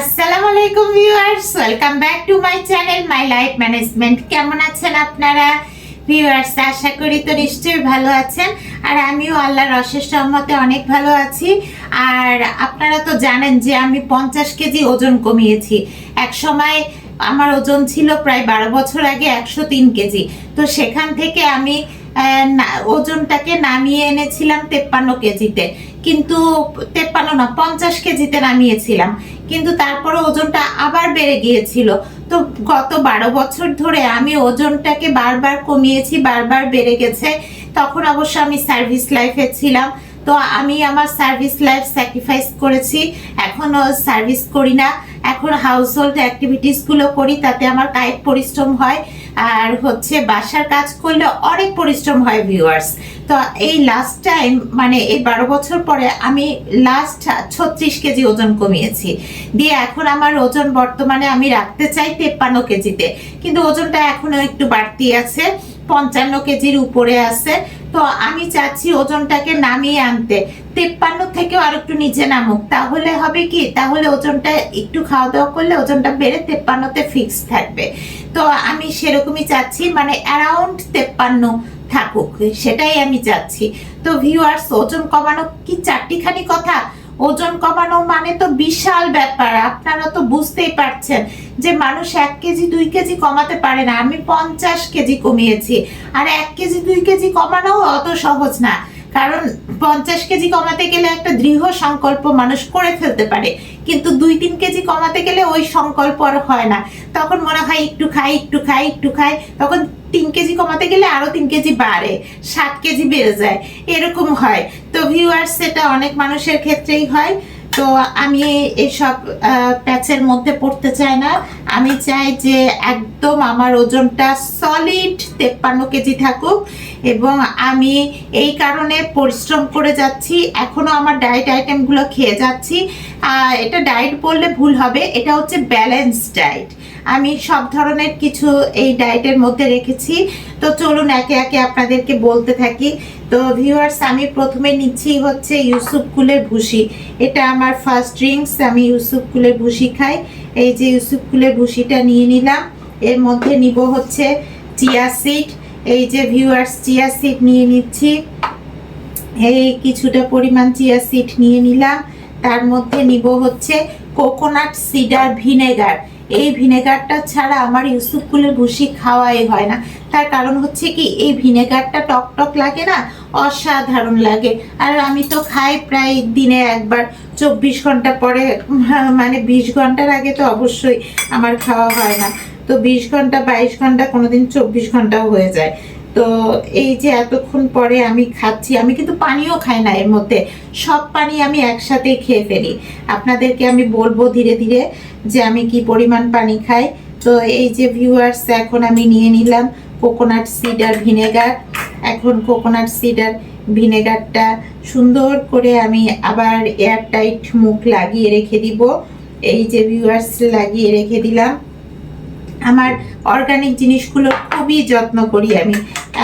আসসালামু আলাইকুম viewers to my channel, my life management. কেমন আছেন আপনারা? তো নিশ্চয়ই ভালো আছেন, আর আমিও আল্লাহর অনেক ভালো আছি। আর আপনারা তো জানেন যে আমি পঞ্চাশ কেজি ওজন কমিয়েছি। এক সময় আমার ওজন ছিল প্রায় বারো বছর আগে একশো তিন কেজি। তো সেখান থেকে আমি ওজনটাকে নামিয়ে এনেছিলাম তেপ্পান্ন কেজিতে। কিন্তু তেপ্পান্ন না, পঞ্চাশ কেজিতে নামিয়েছিলাম। কিন্তু তারপরে ওজনটা আবার বেড়ে গিয়েছিল। তো গত বারো বছর ধরে আমি ওজনটাকে বারবার কমিয়েছি, বারবার বেড়ে গেছে। তখন অবশ্য আমি সার্ভিস লাইফে ছিলাম। তো আমি আমার সার্ভিস লাইফ স্যাক্রিফাইস করেছি। এখনও সার্ভিস করি না। এখন হাউস হোল্ড অ্যাক্টিভিটিসগুলো করি, তাতে আমার কায়িক পরিশ্রম হয়। আর হচ্ছে বাসার কাজ করলে অনেক পরিশ্রম হয় ভিউয়ার্স তো এই লাস্ট টাইম মানে এই বারো বছর পরে আমি লাস্ট ছত্রিশ কেজি ওজন কমিয়েছি। দিয়ে এখন আমার ওজন বর্তমানে আমি রাখতে চাই তেপ্পান্ন কেজিতে। কিন্তু ওজনটা এখনও একটু বাড়তি আছে, পঞ্চান্ন কেজির উপরে আছে। তো আমি চাচ্ছি ওজনটাকে নামিয়ে আনতে। তেপ্পান্ন থেকেও আর একটু নিচে নামুক। তাহলে হবে কি? তাহলে ওজনটা একটু খাওয়া দাওয়া করলে ওজনটা বেড়ে তেপ্পান্নতে ফিক্স থাকবে। তো আমি সেরকমই চাচ্ছি মানে অ্যারাউন্ড তেপ্পান্ন থাকুক। সেটাই আমি চাচ্ছি। তো ভিউয়ার্স ওজন কমানো কি চারটিখানি কথা? ওজন কমানো মানে তো বিশাল ব্যাপার, আপনারা তো বুঝতেই পারছেন যে মানুষ এক কেজি, দুই কেজি কমাতে পারে না। আমি পঞ্চাশ কেজি কমিয়েছি, আর এক কেজি, দুই কেজি কমানো অত সহজ না। কারণ পঞ্চাশ কেজি কমাতে গেলে একটা দৃঢ় সংকল্প মানুষ করে ফেলতে পারে, কিন্তু দুই, তিন কেজি কমাতে গেলে ওই সংকল্প আর হয় না। তখন মনে হয় একটু খাই একটু খাই একটু খাই, তখন তিন কেজি কমাতে গেলে আরও তিন কেজি বাড়ে, সাত কেজি বেড়ে যায়, এরকম হয়। তো ভিউয়ার্স সেটা অনেক মানুষের ক্ষেত্রেই হয়। তো আমি এসব প্যাচের মধ্যে পড়তে চাই না। আমি চাই যে একদম আমার ওজনটা সলিড তেপ্পান্ন কেজি থাকুক এবং আমি এই কারণে পরিশ্রম করে যাচ্ছি। এখনও আমার ডায়েট আইটেমগুলো খেয়ে যাচ্ছি। এটা ডায়েট বললে ভুল হবে। এটা হচ্ছে ব্যালেন্স ডায়েট আমি সব ধরনের কিছু এই ডায়েটের মধ্যে রেখেছি। তো চলুন একে একে আপনাদেরকে বলতে থাকি। তো ভিউয়ার্স আমি প্রথমে নিচ্ছি হচ্ছে ইউসুফ কুলের ভুসি। এটা আমার ফার্স্ট ড্রিঙ্কস আমি ইউসুফ কুলের ভুসি খাই। এই যে ইউসুফ কুলের ভুসিটা নিয়ে নিলাম। এর মধ্যে নিব হচ্ছে চিয়া সিড এই যে ভিউয়ার্স চিয়া সিড নিয়ে নিচ্ছি। এই কিছুটা পরিমাণ চিয়া সিড নিয়ে নিলাম। তার মধ্যে নিব হচ্ছে কোকোনাট সিডার ভিনেগার এই ভিনেগারটা ছাড়া আমার ইউসুফ কুলের ভুসি খাওয়াই হয় না। তার কারণ হচ্ছে কি, এই ভিনেগারটা টক টক লাগে না, অসাধারণ লাগে। আর আমি তো খাই প্রায় দিনে একবার, চব্বিশ ঘণ্টা পরে মানে বিশ ঘণ্টার আগে তো অবশ্যই আমার খাওয়া হয় না। তো বিশ ঘণ্টা, বাইশ ঘণ্টা, কোনোদিন চব্বিশ ঘন্টাও হয়ে যায়। তো এই যে এতক্ষণ পরে আমি খাচ্ছি, আমি কিন্তু পানিও খাই না এর মধ্যে। সব পানি আমি একসাথে খেয়ে ফেলি। আপনাদেরকে আমি বলব ধীরে ধীরে যে আমি কি পরিমাণ পানি খাই। তো এই যে ভিউয়ার্স এখন আমি নিয়ে নিলাম কোকোনাট সিডার ভিনেগার এখন কোকোনাট সিডার ভিনেগারটা সুন্দর করে আমি আবার এয়ারটাইট মুখ লাগিয়ে রেখে দিব। এই যে ভিউয়ার্স লাগিয়ে রেখে দিলাম। আমার অর্গানিক জিনিসগুলো খুবই যত্ন করি আমি।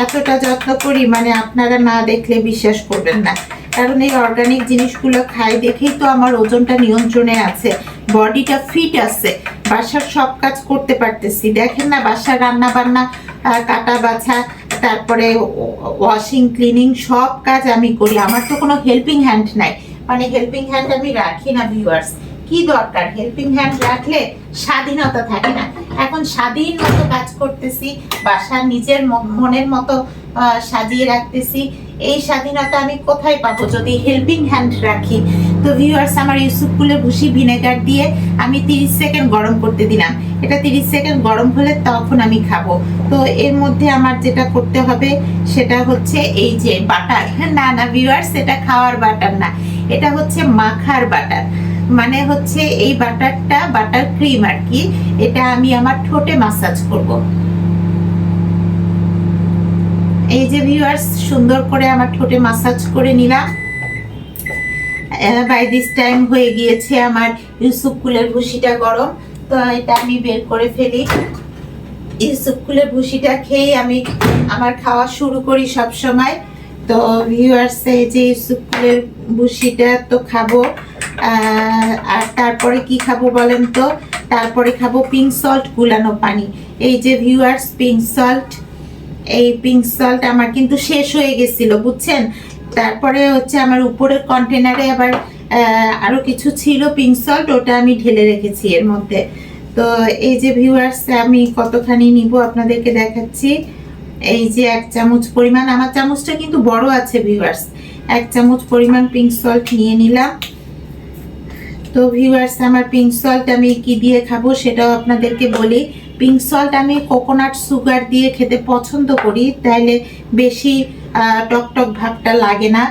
এতটা যত্ন করি মানে আপনারা না দেখলে বিশ্বাস করবেন না। কারণ এই অর্গানিক জিনিসগুলো খাই দেখেই তো আমার ওজনটা নিয়ন্ত্রণে আছে, বডিটা ফিট আছে। বাসার সব কাজ করতে পারতেছি। দেখেন না, বাসার রান্না বান্না কাটা বাছা তারপরে ওয়াশিং ক্লিনিং সব কাজ আমি করি। আমার তো কোনো হেল্পিং হ্যান্ড নাই। মানে হেল্পিং হ্যান্ড আমি রাখি না ভিউয়ার্স কি দরকার? হেল্পিং হ্যান্ড রাখলে স্বাধীনতা থাকে না। এখন স্বাধীন মতো কাজ করতেছি, বাসা নিজের মনের মতো সাজিয়ে রাখতেছি। এই স্বাধীনতা আমি কোথায় পাবো যদি হেল্পিং হ্যান্ড রাখি? তো ভিউয়ার্স আমার ইউসুফকুলের ভুসি ভিনেগার দিয়ে আমি তিরিশ সেকেন্ড গরম করতে দিলাম। এটা তিরিশ সেকেন্ড গরম হলে তখন আমি খাব। তো এর মধ্যে আমার যেটা করতে হবে, সেটা হচ্ছে এই যে বাটার। না না ভিউয়ার্স এটা খাওয়ার বাটার না। এটা হচ্ছে মাখার বাটার। মানে হচ্ছে এই বাটারটা, বাটার ক্রিম আর কি, এটা আমি আমার ঠোঁটে মাসাজ করব। এই যে ভিউয়ার্স সুন্দর করে আমার ঠোঁটে মাসাজ করে নিলাম। বাই দিস টাইম হয়ে গিয়েছে আমার ইউসুফ কুলের ভুসিটা গরম। তো এটা আমি বের করে ফেলি। ইউসুফ কুলের ভুসিটা খেয়ে আমি আমার খাওয়া শুরু করি সব সময় তো ভিউয়ার্স এই যে ইউসুফ কুলের ভুসিটা তো খাব। আর তারপরে কি খাব বলেন তো? তারপরে খাব পিঙ্ক সল্ট গুলানো পানি। এই যে ভিউয়ার্স পিঙ্ক সল্ট এই পিঙ্ক সল্ট আমার কিন্তু শেষ হয়ে গেছিল বুঝছেন? তারপরে হচ্ছে আমার উপরের কন্টেনারে আবার আহ, আরও কিছু ছিল পিঙ্ক সল্ট ওটা আমি ঢেলে রেখেছি এর মধ্যে। তো এই যে ভিউয়ার্স আমি কতখানি নিব আপনাদেরকে দেখাচ্ছি। এই যে এক চামচ পরিমাণ আমার চামচটা কিন্তু বড় আছে ভিউয়ার্স এক চামচ পরিমাণ পিঙ্ক সল্ট নিয়ে নিলাম। তো ভিউয়ার্স আমার পিঙ্ক সল্ট আমি কি দিয়ে খাব সেটাও আপনাদেরকে বলি। পিঙ্ক সল্ট আমি কোকোনাট সুগার দিয়ে খেতে পছন্দ করি তাইলে বেশি আহ, টক টক ভাবটা লাগে না।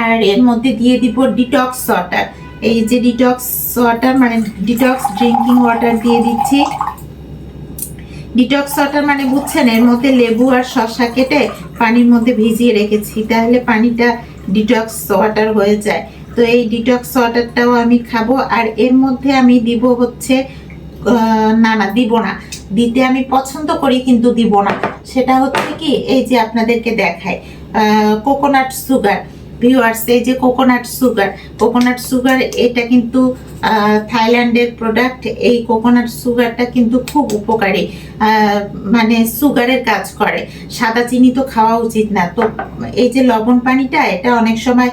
আর এর মধ্যে দিয়ে দিব ডিটক্স ওয়াটার এই যে ডিটক্স ওয়াটার মানে ডিটক্স ড্রিঙ্কিং ওয়াটার দিয়ে দিচ্ছি। ডিটক্স ওয়াটার মানে বুঝছেন এর মধ্যে লেবু আর শসা কেটে পানির মধ্যে ভিজিয়ে রেখেছি তাহলে পানিটা ডিটক্স ওয়াটার হয়ে যায়। তো এই ডিটক্স ওয়াটারটাও আমি খাব, আর এর মধ্যে আমি দিব হচ্ছে না না, দিব না। দিতে আমি পছন্দ করি কিন্তু দিব না। সেটা হচ্ছে কি, এই যে আপনাদেরকে দেখায় কোকোনাট সুগার ভিউয়ার্স, এই যে কোকোনাট সুগার কোকোনাট সুগার এটা কিন্তু থাইল্যান্ডের প্রোডাক্ট এই কোকোনাট সুগারটা কিন্তু খুব উপকারী মানে সুগারের কাজ করে। সাদা চিনি তো খাওয়া উচিত না। তো এই যে লবণ পানিটা, এটা অনেক সময়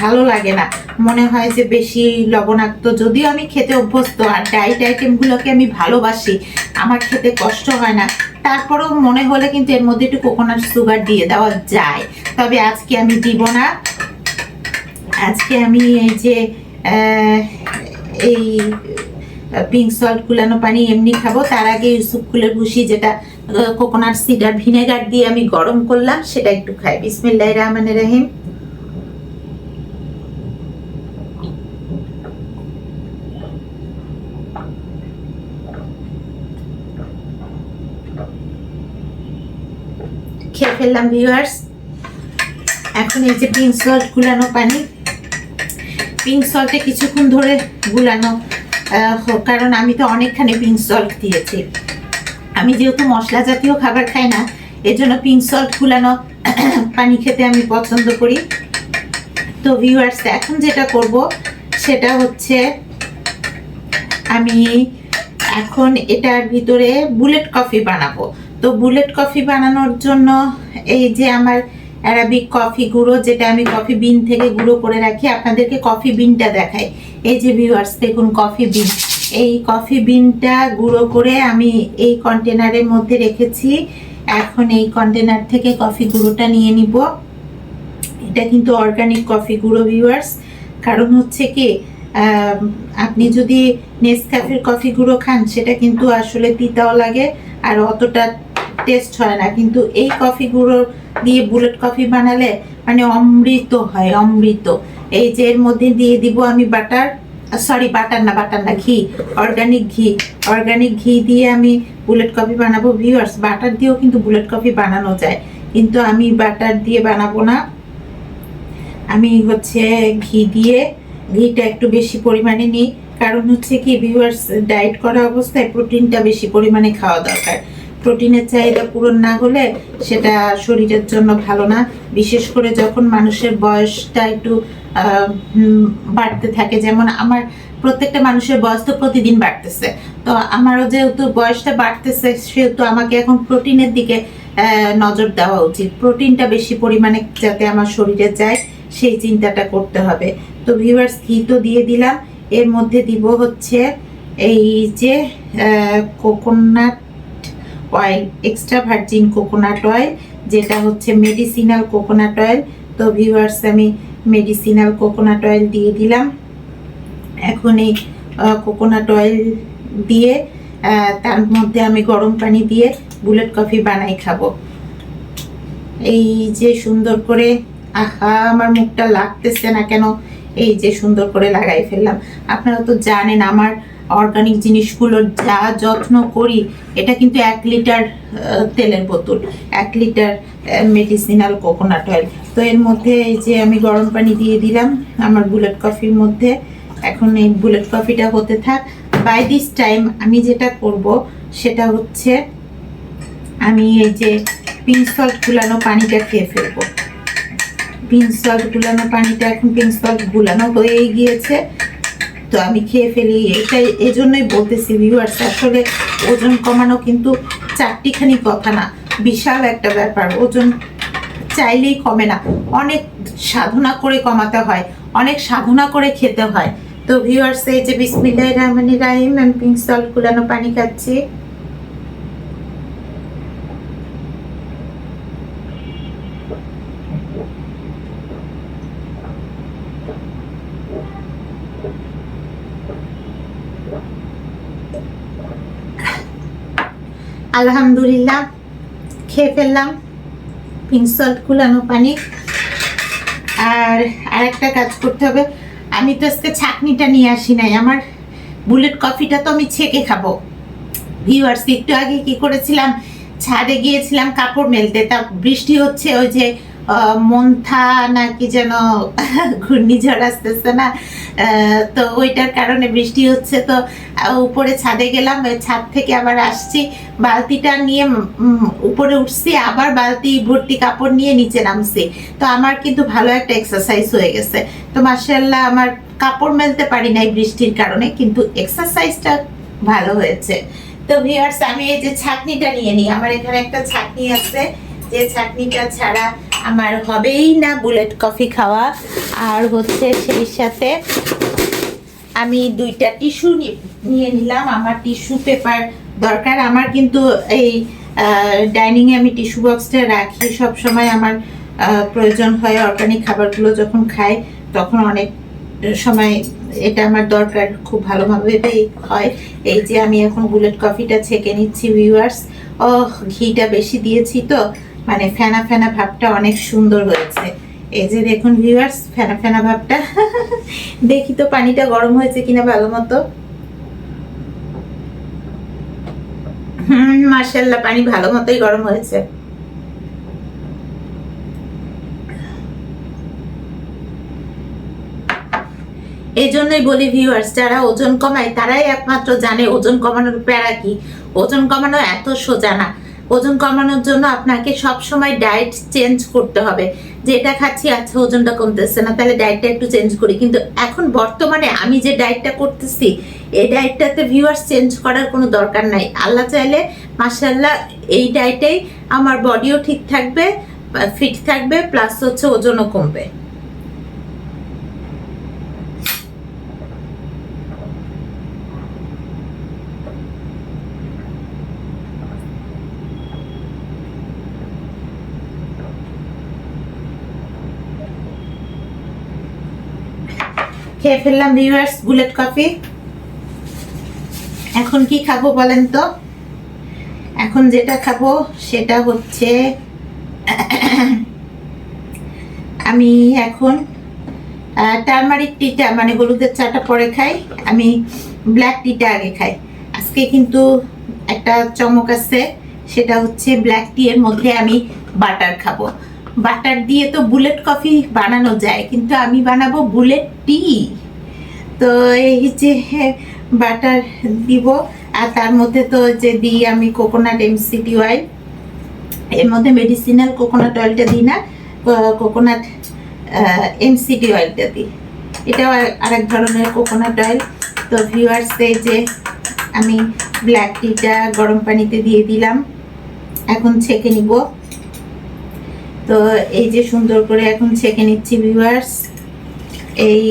ভালো লাগে না। মনে হয় যে বেশি লবণাক্ত। যদিও আমি খেতে অভ্যস্ত, আর ডাইট আইটেমগুলোকে আমি ভালোবাসি, আমার খেতে কষ্ট হয় না। তারপরেও মনে হলে কিন্তু এর মধ্যে একটু কোকোনাট সুগার দিয়ে দেওয়া যায়। তবে আজকে আমি দিব না। আজকে আমি এই যে এই পিঙ্ক সল্ট কুলানো পানি এমনি খাব। তার আগে ইউসুফ কুলের ভুসি যেটা কোকোনাট সিডার ভিনেগার দিয়ে আমি গরম করলাম, সেটা একটু খাই। বিসমিল্লাহ রহমানের রহিম। খেয়ে ফেললাম ভিউয়ার্স এখন এই যে পিঙ্ক সল্ট গুলানো পানি পিঙ্ক সল্টে কিছুক্ষণ ধরে গুলানো কারণ আমি তো অনেকখানি পিঙ্ক সল্ট দিয়েছি। আমি যেহেতু মশলা জাতীয় খাবার খাই না এর জন্য পিঙ্ক সল্ট গুলানো পানি খেতে আমি পছন্দ করি। তো ভিউয়ার্স এখন যেটা করব, সেটা হচ্ছে আমি এখন এটার ভিতরে বুলেট কফি বানাবো। তো বুলেট কফি বানানোর জন্য এই যে আমার অ্যারাবিক কফি গুঁড়ো, যেটা আমি কফি বিন থেকে গুঁড়ো করে রাখি, আপনাদেরকে কফি বিনটা দেখাই। এই যে ভিউয়ার্স দেখুন কফি বিন এই কফি বিনটা গুঁড়ো করে আমি এই কন্টেনারের মধ্যে রেখেছি। এখন এই কন্টেনার থেকে কফি গুঁড়োটা নিয়ে নিব। এটা কিন্তু অর্গানিক কফি গুঁড়ো ভিউয়ার্স কারণ হচ্ছে কি আপনি যদি নেসক্যাফের কফি গুঁড়ো খান, সেটা কিন্তু আসলে তিতাও লাগে, আর অতটা টেস্ট হয় না, কিন্তু এই কফি গুঁড়ো দিয়ে বুলেট কফি বানালে মানে অমৃত হয়, অমৃত। এই যে এর মধ্যে দিয়ে দিব আমি বাটার সরি বাটার না বাটার না, ঘি অর্গানিক ঘি। অর্গানিক ঘি দিয়ে আমি বুলেট কফি বানাবো ভিউয়ার্স বাটার দিয়েও কিন্তু বুলেট কফি বানানো যায়। কিন্তু আমি বাটার দিয়ে বানাবো না। আমি হচ্ছে ঘি দিয়ে, ঘিটা একটু বেশি পরিমাণে নিই। কারণ হচ্ছে কি ভিউয়ার্স ডায়েট করা অবস্থায় প্রোটিনটা বেশি পরিমাণে খাওয়া দরকার। প্রোটিনের চাহিদা পূরণ না হলে সেটা শরীরের জন্য ভালো না। বিশেষ করে যখন মানুষের বয়সটা একটু বাড়তে থাকে, যেমন আমার প্রত্যেকটা মানুষের বয়স তো প্রতিদিন বাড়তেছে। তো আমারও যেহেতু বয়সটা বাড়তেছে, সেহেতু আমাকে এখন প্রোটিনের দিকে নজর দেওয়া উচিত। প্রোটিনটা বেশি পরিমাণে যাতে আমার শরীরে যায়, সেই চিন্তাটা করতে হবে। তো ভিউয়ার্স, ঘি তো দিয়ে দিলাম। এর মধ্যে দিব হচ্ছে এই যে coconut oil extra virgin coconut oil যেটা হচ্ছে মেডিসিনাল কোকোনাট অয়েল তো ভিউয়ার্স আমি মেডিসিনাল কোকোনাট অয়েল দিয়ে দিলাম। এখন এই কোকোনাট অয়েল দিয়ে তার মধ্যে আমি গরম পানি দিয়ে বুলেট কফি বানাই খাব। এই যে সুন্দর করে, আহা, আমার মুখটা লাগতেছে না কেন? এই যে সুন্দর করে লাগাই ফেললাম। আপনারা তো জানেন, আমার অর্গানিক জিনিসগুলোর যা যত্ন করি, এটা কিন্তু এক লিটার তেলের বোতল, এক লিটার মেডিসিনাল কোকোনাট অয়েল তো এর মধ্যে এই যে আমি গরম পানি দিয়ে দিলাম আমার বুলেট কফির মধ্যে। এখন এই বুলেট কফিটা হতে থাক। বাই দিস টাইম আমি যেটা করব, সেটা হচ্ছে আমি এই যে পিঙ্ক সল্ট ফুলানো পানিটা খেয়ে ফেলব। পিঙ্ক সল্ট গুলানো পানিটা এখন পিঙ্ক সল্ট গুলানো হয়েই গিয়েছে। তো আমি খেয়ে ফেলি এটাই এই জন্যই বলতেছি ভিউয়ার্স আসলে ওজন কমানো কিন্তু চারটিখানি কথা না, বিশাল একটা ব্যাপার, ওজন চাইলেই কমে না, অনেক সাধনা করে কমাতে হয়, অনেক সাধনা করে খেতে হয়। তো ভিউয়ার্স এই যে বিসমিল্লাহির রহমানির রাহিম, আমি পিঙ্ক সল্ট কুলানো পানি খাচ্ছি। আলহামদুলিল্লাহ, খেয়ে ফেললাম পিঙ্ক সল্ট কুলানো পানি। আর আরেকটা কাজ করতে হবে, আমি তো আজকে ছাকনিটা নিয়ে আসি নাই, আমার বুলেট কফিটা তো আমি ছেঁকে খাব। ভিউয়ার্স একটু আগে কি করেছিলাম, ছাদে গিয়েছিলাম কাপড় মেলতে, তা বৃষ্টি হচ্ছে, ওই যে মন্থা নাকি যেন ঘূর্ণিঝড় আসতেছে না। তো ওইটার কারণে বৃষ্টি হচ্ছে। তো উপরে ছাদে গেলাম ছাদ থেকে আবার আসছি। বালতিটা নিয়ে উপরে উঠছি, আবার বালতি, ভর্তি কাপড় নিয়ে নিচে নামছি। তো আমার কিন্তু ভালো একটা এক্সারসাইজ হয়ে গেছে। তো মার্শাল্লাহ আমার কাপড় মেলতে পারি নাই বৃষ্টির কারণে, কিন্তু এক্সারসাইজটা ভালো হয়েছে। তো ভিউয়ার্স আমি এই যে ছাকনিটা নিয়ে নিই। আমার এখানে একটা ছাকনি আছে। যে চাটনিটা ছাড়া আমার হবেই না বুলেট কফি খাওয়া। আর হচ্ছে সেই সাথে আমি দুইটা টিস্যু নিয়ে নিলাম। আমার টিস্যু পেপার দরকার। আমার কিন্তু এই ডাইনিংয়ে আমি টিস্যু বক্সটা রাখি। সব সময় আমার প্রয়োজন হয় অর্গানিক খাবারগুলো যখন খাই, তখন অনেক সময় এটা আমার দরকার। খুব ভালোভাবেই হয়। এই যে আমি এখন বুলেট কফিটা ছেঁকে নিচ্ছি ভিউয়ার্স ও ঘিটা বেশি দিয়েছি তো। মানে ফেনা ফেনা ভাবটা অনেক সুন্দর হয়েছে। এই যে দেখুন ভিউয়ার্স ফেনা ফেনা ভাবটা। দেখি তো পানিটা গরম হয়েছে কিনা ভালো মতো। পানি ভালো মতোই গরম হয়েছে। এই জন্যই বলি ভিউয়ার্স যারা ওজন কমায়, তারাই একমাত্র জানে ওজন কমানোর প্যারা কি। ওজন কমানো এত সোজা না। ওজন কমানোর জন্য আপনাকে সব সময় ডায়েট চেঞ্জ করতে হবে। যে এটা খাচ্ছি আচ্ছা ওজনটা কমতেছে না, তাহলে ডায়েটটা একটু চেঞ্জ করি। কিন্তু এখন বর্তমানে আমি যে ডায়েটটা করতেছি, এই ডায়েটটাতে ভিউয়ার্স চেঞ্জ করার কোনো দরকার নাই। আল্লাহ চাইলে মাসাল্লাহ এই ডায়েটেই আমার বডিও ঠিক থাকবে ফিট থাকবে প্লাস হচ্ছে ওজনও কমবে। খেয়ে ফেললাম ভিউয়ার্স বুলেট কফি এখন কি খাব বলেন তো? এখন যেটা খাব সেটা হচ্ছে, আমি এখন টার্মারিক টিটা মানে হলুদের চাটা পরে খাই। আমি ব্ল্যাক টিটা আগে খাই। আজকে কিন্তু একটা চমক আছে, সেটা হচ্ছে ব্ল্যাক টি এর মধ্যে আমি বাটার খাব। বাটার দিয়ে তো বুলেট কফি বানানো যায়, কিন্তু আমি বানাবো বুলেট টি। তো এই যে বাটার দিব, আর তার মধ্যে তো যে দিই আমি কোকোনাট এমসিটি অয়েল এর মধ্যে মেডিসিনাল কোকোনাট অয়েলটা দিই না কোকোনাট এমসিটি অয়েলটা দিই। এটাও আরেক ধরনের কোকোনাট অয়েল তো ভিউয়ার্স যে, আমি ব্ল্যাক টিটা গরম পানিতে দিয়ে দিলাম। এখন ছেঁকে নিব। তো এই যে সুন্দর করে এখন ছেঁকে নিচ্ছি ভিউয়ার্স এই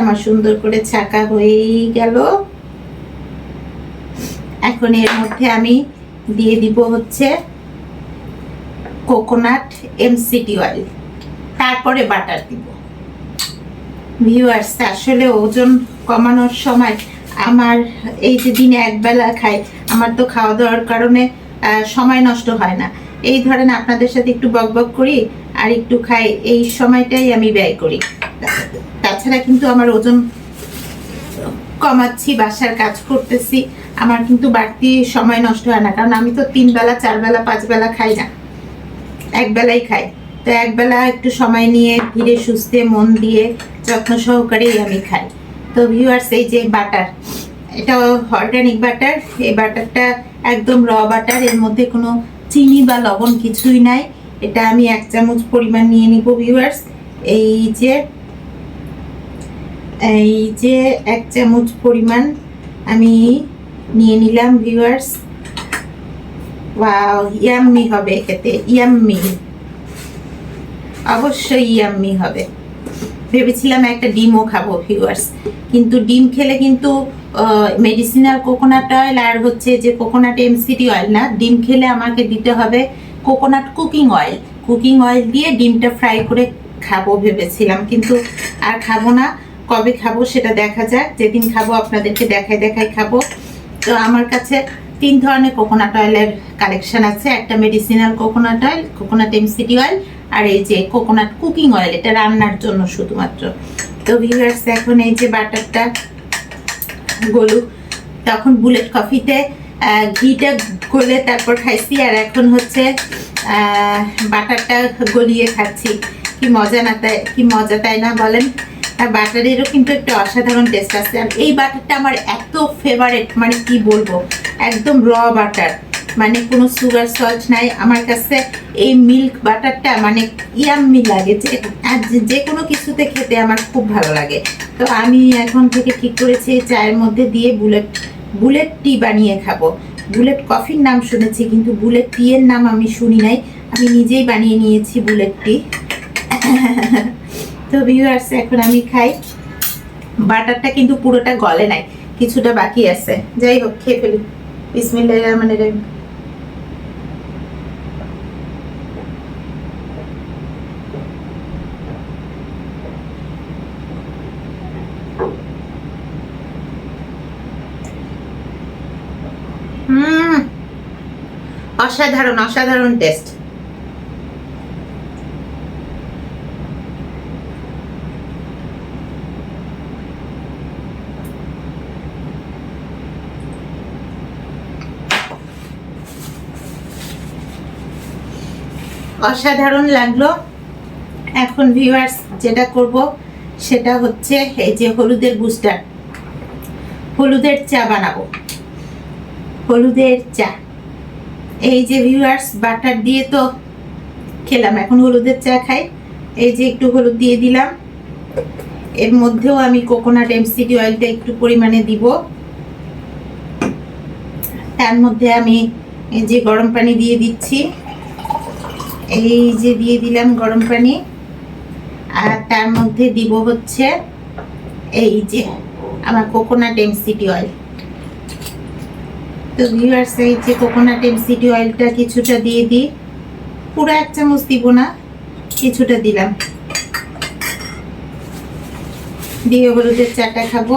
আমার সুন্দর করে ছাকা হয়েই গেল। এখন এর মধ্যে আমি দিয়ে দিব হচ্ছে কোকোনাট এমসিটি অয়েল তারপরে বাটার দিব। ভিউয়ার্স আসলে ওজন কমানোর সময় আমার এই যে দিনে একবেলা খাই, আমার তো খাওয়া দাওয়ার কারণে সময় নষ্ট হয় না। এই ধরেন আপনাদের সাথে একটু বকবক করি আর একটু খাই, এই সময়টাই আমি ব্যয় করি। তাছাড়া কিন্তু আমার ওজন কমাচ্ছি, বাসার কাজ করতেছি, আমার কিন্তু বাড়তি সময় নষ্ট হয় না, কারণ আমি তো তিন বেলা, চার বেলা, পাঁচ বেলা খাই না। এক বেলাই খাই। তো এক বেলা একটু সময় নিয়ে ধীরে সুস্থে মন দিয়ে যত্ন সহকারেই আমি খাই। তো ভিউয়ার্স এই যে বাটার এটা অর্গানিক বাটার, এই বাটারটা একদম র বাটার, এর মধ্যে কোনো চিনি বা লবণ কিছুই নাই। এটা আমি এক চামচ পরিমাণ নিয়ে নিব ভিউয়ার্স এই যে এই যে এক চামচ পরিমাণ আমি নিয়ে নিলাম ভিউয়ার্স ওয়াও ইয়াম্মি হবে খেতে ইয়াম্মি অবশ্যই ইয়াম্মি হবে। ভেবেছিলাম একটা ডিমও খাব ভিউয়ার্স কিন্তু ডিম খেলে কিন্তু মেডিসিনাল কোকোনাট অয়েল আর হচ্ছে যে কোকোনাট এমসিটি অয়েল না, ডিম খেলে আমাকে দিতে হবে coconut cooking oil cooking oil দিয়ে ডিমটা ফ্রাই করে খাব ভেবেছিলাম, কিন্তু আর খাব না। কবে খাব সেটা দেখা যাক। যেদিন খাব আপনাদেরকে দেখাই দেখাই খাব। তো আমার কাছে তিন ধরনের কোকোনাট অয়েলের কালেকশন আছে। একটা medicinal coconut oil coconut MCT oil আর এই যে কোকোনাট কুকিং অয়েল এটা রান্নার জন্য শুধুমাত্র। তো ভিউয়ার্স এখন এই যে বাটারটা গলুক তখন বুলেট কফিতে ঘিটা গলে তারপর খাইছি, আর এখন হচ্ছে বাটারটা গলিয়ে খাচ্ছি। কি মজা না তাই, কি মজা তাই না বলেন? বাটারেরও কিন্তু একটা অসাধারণ টেস্ট আছে। আর এই বাটারটা আমার এত ফেভারেট মানে কি বলব, একদম র বাটার। মানে কোনো সুগার সল্ট নাই। আমার কাছে এই মিল্ক বাটারটা মানে ইয়াম্মি লাগে। যে যে- কোনো কিছুতে খেতে আমার খুব ভালো লাগে। তো আমি এখন থেকে ঠিক করেছি চায়ের মধ্যে দিয়ে বুলেট বুলেট টি বানিয়ে খাব। বুলেট কফির নাম শুনেছি, কিন্তু বুলেট টি এর নাম আমি শুনি নাই। আমি নিজেই বানিয়ে নিয়েছি বুলেট টি তো ভিউয়ার্স এখন আমি খাই। বাটারটা কিন্তু পুরোটা গলে নাই, কিছুটা বাকি আছে। যাই হোক, খেয়ে ফেলি। বিসমিল্লাহ রহমানির রহিম। অসাধারণ অসাধারণ টেস্ট অসাধারণ লাগল। এখন ভিউয়ার্স যেটা করব, সেটা হচ্ছে এই যে হলুদের বুস্টার হলুদের চা বানাবো। হলুদের চা। এই যে ভিউয়ার্স বাটার দিয়ে তো খেলাম। এখন হলুদের চা খাই। এই যে একটু হলুদ দিয়ে দিলাম। এর মধ্যেও আমি কোকোনাট এমসিডি অয়েলটা একটু পরিমাণে দিব। তার মধ্যে আমি এই যে গরম পানি দিয়ে দিচ্ছি। এই যে দিয়ে দিলাম গরম পানি। আর তার মধ্যে দিব হচ্ছে এই যে আমার কোকোনাট এমসিডি অয়েল তো ভিউয়ার্স এই যে কোকোনাট এমসিডি অয়েলটা কিছুটা দিয়ে দিই। পুরো এক চামচ দিব না, কিছুটা দিলাম। দিয়ে হলুদের চাটা খাব।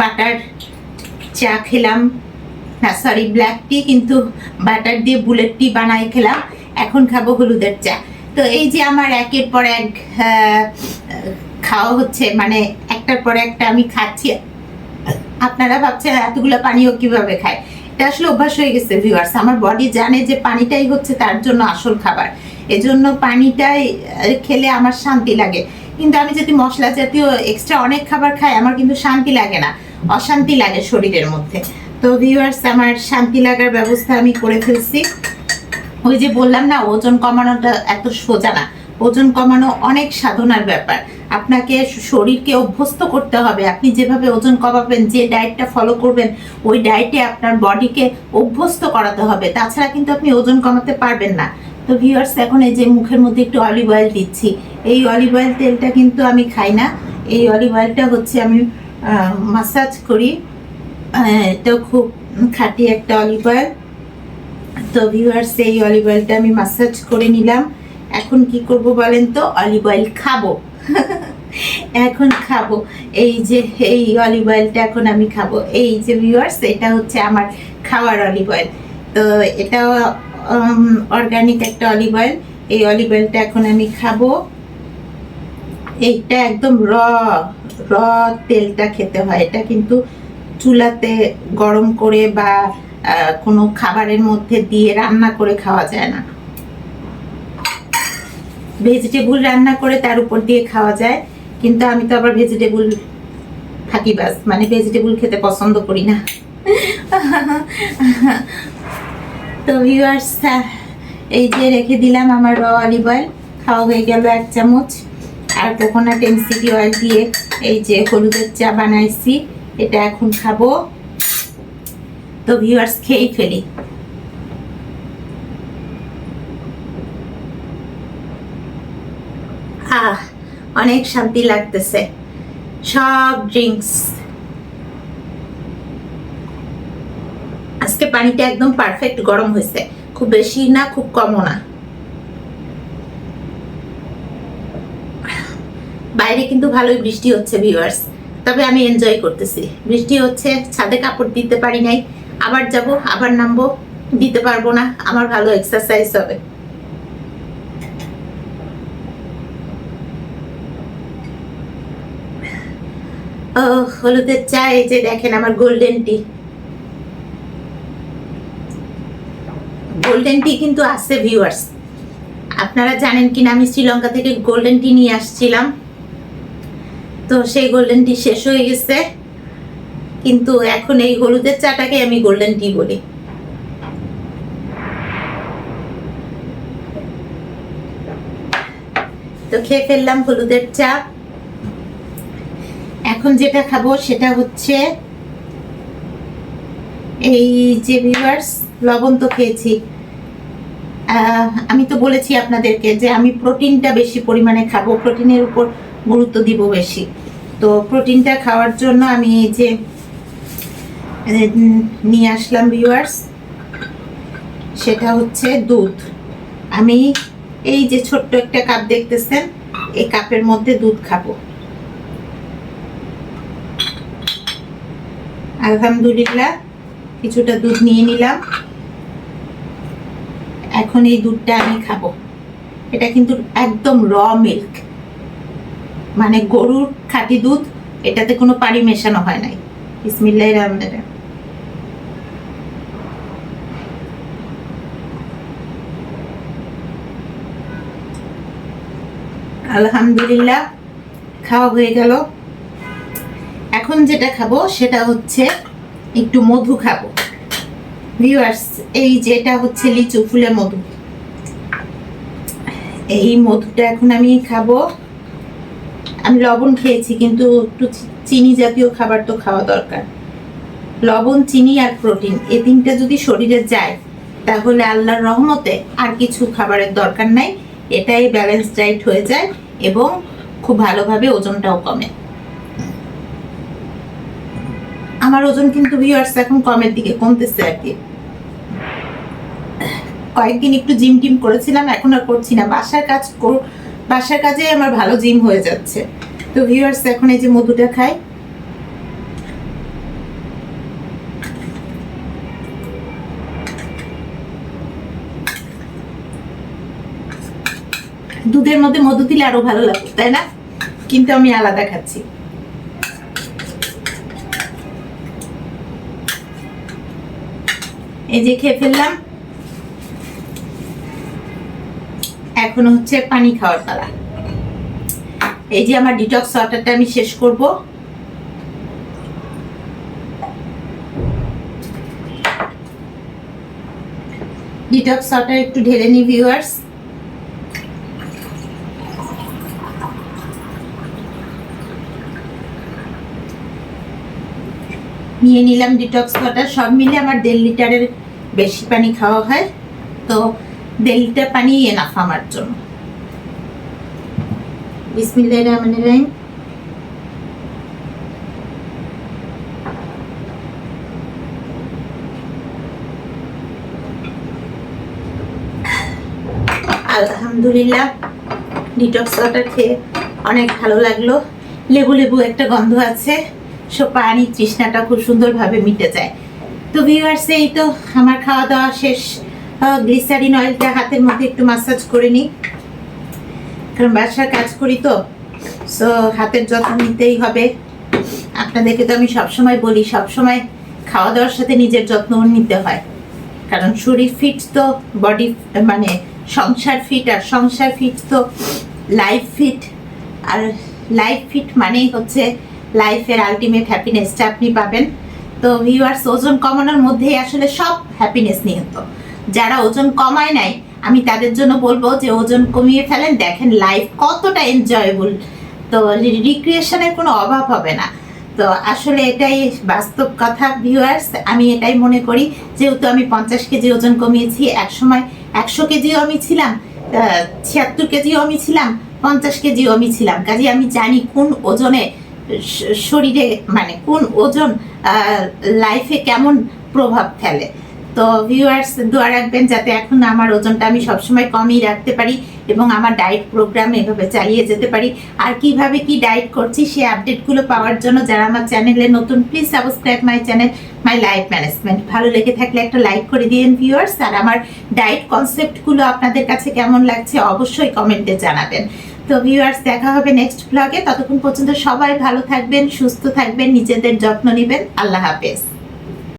বাটার চা খেলাম। না সরি ব্ল্যাক টি কিন্তু বাটার দিয়ে বুলেট টি বানাই খেলাম। এখন খাব হলুদের চা। তো এই যে আমার একের পর এক খাওয়া হচ্ছে মানে একটার পর একটা আমি খাচ্ছি। আপনারা ভাবছেন এতগুলো পানিও কীভাবে খায়? এটা আসলে অভ্যাস হয়ে গেছে ভিউয়ার্স আমার বডি জানে যে পানিটাই হচ্ছে তার জন্য আসল খাবার। এজন্য পানিটাই খেলে আমার শান্তি লাগে। কিন্তু আমি যদি মশলা জাতীয় এক্সট্রা অনেক খাবার খাই, আমার কিন্তু শান্তি লাগে না। অশান্তি লাগে শরীরের মধ্যে। তো ভিউয়ার্স আমার শান্তি লাগার ব্যবস্থা আমি করে ফেলছি। ওই যে বললাম না, ওজন কমানোটা এত সোজা না। ওজন কমানো অনেক সাধনার ব্যাপার। আপনাকে শরীরকে অভ্যস্ত করতে হবে। আপনি যেভাবে ওজন কমাবেন যে ডায়েটটা ফলো করবেন ওই ডায়েটে আপনার বডিকে অভ্যস্ত করাতে হবে। তাছাড়া কিন্তু আপনি ওজন কমাতে পারবেন না। তো ভিউয়ার্স এখন এই যে মুখের মধ্যে একটু অলিভ অয়েল দিচ্ছি। এই অলিভ অয়েল তেলটা কিন্তু আমি খাই না। এই অলিভ অয়েলটা হচ্ছে আমি মাসাজ করি। আহ, এটা খুব খাঁটি একটা অলিভ অয়েল তো ভিউয়ার্স এই অলিভ অয়েলটা আমি মাসাজ করে নিলাম। এখন কি করব বলেন তো? অলিভ অয়েল খাব। এখন খাব। এই যে, এই অলিভ অয়েলটা এখন আমি খাব। এই যে ভিউয়ার্স এটা হচ্ছে আমার খাওয়ার অলিভ অয়েল তো এটা অর্গানিক একটা অলিভ অয়েল এই অলিভ অয়েলটা এখন আমি খাব। এইটা একদম র র তেলটা খেতে হয়। এটা কিন্তু চুলাতে গরম করে বা কোনো খাবারের মধ্যে দিয়ে রান্না করে খাওয়া যায় না। ভেজিটেবল রান্না করে তার উপর দিয়ে খাওয়া যায়, কিন্তু আমি তো আবার ভেজিটেবল ফাঁকিবাজ মানে ভেজিটেবল খেতে পছন্দ করি না। তো এই যে রেখে দিলাম আমার র অলিভ অয়েল খাওয়া হয়ে গেল এক চামচ। আর কোকোনাট এমসিডি অয়েল দিয়ে এই যে হলুদের চা বানাইছি, এটা এখন খাব। তো ভিউয়ার্স খেয়েই ফেলি। আহ, অনেক শান্তি লাগতেছে। সব ড্রিঙ্কস আজকে পানিটা একদম পারফেক্ট গরম হয়েছে। খুব বেশি না, খুব কমও না। বাইরে কিন্তু ভালোই বৃষ্টি হচ্ছে ভিউয়ার্স তবে আমি এনজয় করতেছি। বৃষ্টি হচ্ছে, ছাদে কাপড় দিতে পারি নাই। আবার যাব, আবার নামবো, দিতে পারব না। আমার ভালো এক্সারসাইজ হবে ও হলুদের চা, এই যে দেখেন আমার গোল্ডেন টি গোল্ডেন টি কিন্তু আছে ভিউয়ার্স আপনারা জানেন কিনা, আমি শ্রীলঙ্কা থেকে গোল্ডেন টি নিয়ে আসছিলাম। তো সেই গোল্ডেন টি শেষ হয়ে গেছে। কিন্তু এখন এই হলুদের চাটাকে আমি গোল্ডেন টি বলি। তো খেয়ে ফেললাম হলুদের চা। এখন যেটা খাব সেটা হচ্ছে এই যে ভিউয়ার্স লবণ তো খেয়েছি। আমি তো বলেছি আপনাদেরকে যে আমি প্রোটিনটা বেশি পরিমাণে খাব, প্রোটিনের উপর গুরুত্ব দিব বেশি। তো প্রোটিনটা খাওয়ার জন্য আমি এই যে নিয়ে আসলাম ভিউয়ার্স সেটা হচ্ছে দুধ। আমি এই যে ছোট্ট একটা কাপ দেখতেছেন, এই কাপের মধ্যে দুধ খাব। আলহামদুলিল্লাহ, কিছুটা দুধ নিয়ে নিলাম। এখন এই দুধটা আমি খাব। এটা কিন্তু একদম র মিল্ক মানে গরুর খাঁটি দুধ, এটাতে কোনো পানি মেশানো হয় নাই। বিসমিল্লাহির রহমানির আলহামদুলিল্লাহ, খাওয়া হয়ে গেল। এখন যেটা খাব সেটা হচ্ছে একটু মধু খাব। ভিউয়ার্স এই যেটা হচ্ছে লিচু, ফুলের মধু। এই মধুটা এখন আমি খাব। আমি লবণ খেয়েছি, কিন্তু একটু চিনি জাতীয় খাবার তো খাওয়া দরকার। লবণ, চিনি আর প্রোটিন এই তিনটা যদি শরীরে যায়, তাহলে আল্লাহর রহমতে আর কিছু খাবারের দরকার নাই। এটাই ব্যালেন্স ডাইট হয়ে যায় এবং খুব ভালোভাবে ওজনটাও কমে। আমার ওজন কিন্তু ভিউয়ার্স এখন কমের দিকে কমতেছে আর কি। কয়েকদিন একটু জিম টিম করেছিলাম, এখন আর করছি না। বাসার কাজ বাসার কাজে আমার ভালো জিম হয়ে যাচ্ছে। তো ভিউয়ার্স এখন এই যে মধুটা খাই দুধের মধ্যে মধু দিলে আরও ভালো লাগতো তাই না? কিন্তু আমি আলাদা খাচ্ছি। এই যে খেয়ে ফেললাম। এখন হচ্ছে পানি খাওয়ার পালা। এই যে আমার ডিটক্স ওয়াটারটা আমি শেষ করব। ডিটক্স ওয়াটার একটু ঢেলে নি ভিউয়ার্স নিয়ে নিলাম ডিটক্স ওয়াটার সব মিলে আমার দেড় লিটারের বেশি পানি খাওয়া হয়। তো দেড় লিটার পানি এনাফ আমার জন্য। আলহামদুলিল্লাহ ডিটক্স ওয়াটার খেয়ে অনেক ভালো লাগল। লেবু লেবু একটা গন্ধ আছে। সব পানি তৃষ্ণাটা খুব সুন্দরভাবে মিটে যায়। তো ভিউয়ার্স এই তো আমার খাওয়া দাওয়া শেষ গ্লিসারিন অয়েলটা হাতের মধ্যে একটু মাসাজ করে নিই। কারণ বাসার কাজ করি তো সো হাতের যত্ন নিতেই হবে। আপনাদেরকে তো আমি সবসময় বলি, সবসময় খাওয়া দাওয়ার সাথে নিজের যত্ন নিতে হয়। কারণ শরীর ফিট তো বডি মানে সংসার ফিট আর সংসার ফিট তো লাইফ ফিট আর লাইফ ফিট মানেই হচ্ছে লাইফের আলটিমেট হ্যাপিনেসটা আপনি পাবেন। তো ভিউয়ার্স ওজন কমানোর মধ্যেই আসলে সব হ্যাপিনেস নিহত। যারা ওজন কমায় নাই, আমি তাদের জন্য বলব যে ওজন কমিয়ে ফেলেন, দেখেন লাইফ কতটা এনজয়েবল তো রিক্রিয়েশনের কোনো অভাব হবে না। তো আসলে এটাই বাস্তব কথা ভিউয়ার্স আমি এটাই মনে করি। যেহেতু আমি পঞ্চাশ কেজি ওজন কমিয়েছি এক সময় একশো কেজিও আমি ছিলাম ছিয়াত্তর কেজিও আমি ছিলাম, পঞ্চাশ কেজিও আমি ছিলাম। কাজে আমি জানি কোন ওজনে শরীরে মানে কোন ওজন লাইফে কেমন প্রভাব ফেলে। তো ভিউয়ার্স দোয়া রাখবেন যাতে এখন আমার ওজনটা আমি সবসময় কমই রাখতে পারি এবং আমার ডায়েট প্রোগ্রাম এভাবে চালিয়ে যেতে পারি। আর কীভাবে কি ডায়েট করছি সেই আপডেটগুলো পাওয়ার জন্য যারা আমার চ্যানেলে নতুন please subscribe my channel my life management ভালো লেগে থাকলে একটা লাইক করে দিন ভিউয়ার্স আর আমার ডায়েট কনসেপ্টগুলো আপনাদের কাছে কেমন লাগছে অবশ্যই কমেন্টে জানাবেন। তো ভিউয়ার্স দেখা হবে নেক্সট ব্লগে ততক্ষণ পর্যন্ত সবাই ভালো থাকবেন, সুস্থ থাকবেন, নিজেদের যত্ন নেবেন। আল্লাহ হাফেজ।